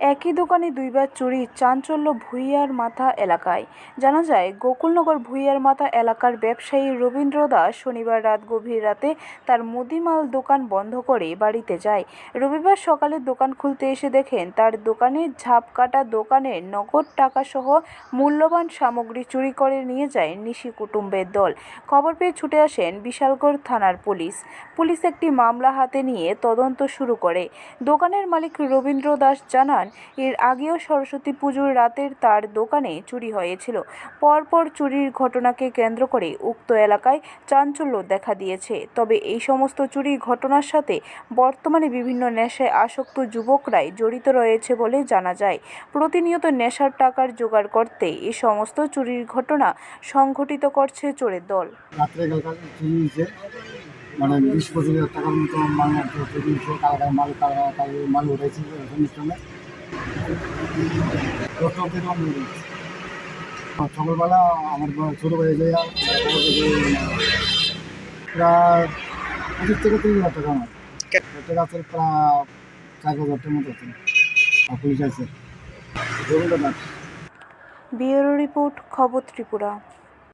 একই দোকানে দুইবার চুরি চাঞ্চল্য ভূঁইয়ার মাথা এলাকায়। জানা যায়, গোকুলনগর ভূঁইয়ার মাথা এলাকার ব্যবসায়ী রবীন্দ্র দাস শনিবার রাত গভীর রাতে তার মুদিমাল দোকান বন্ধ করে বাড়িতে যায়। রবিবার সকালে দোকান খুলতে এসে দেখেন, তার দোকানে ঝাপ কাটা দোকানের নগদ টাকাসহ মূল্যবান সামগ্রী চুরি করে নিয়ে যায় নিশি কুটুম্বের দল। খবর পেয়ে ছুটে আসেন বিশালগড় থানার পুলিশ। পুলিশ একটি মামলা হাতে নিয়ে তদন্ত শুরু করে। দোকানের মালিক রবীন্দ্র দাস জানান এর আগেও সরস্বতী পুজোর রাতের তার দোকানে চুরি হয়েছিল। পরপর চুরির ঘটনাকে কেন্দ্র করে উক্ত এলাকায় চাঞ্চল্য দেখা দিয়েছে। তবে এই সমস্ত চুরির ঘটনার সাথে বর্তমানে বিভিন্ন নেশায় আসক্ত যুবকরাই জড়িত রয়েছে বলে জানা যায়। প্রতিনিয়ত নেশার টাকার জোগাড় করতে এই সমস্ত চুরির ঘটনা সংঘটিত করছে চোরের দল। কালকার মানে বিশ পঁচিশ হাজার টাকার মতো মাল চুরি হয়েছে। কালকা মাল কালকা কাল মাল উঠেছে অনুষ্ঠানে দশটা সকালবেলা আমার ছোটো ভাই প্রায় পঁচিশ থেকে তিরিশ হাজার টাকা আমার। টাকা আছে প্রায় চার হাজার টাকার মতো আছে। পুলিশ আছে। ব্যুরো রিপোর্ট খবর ত্রিপুরা।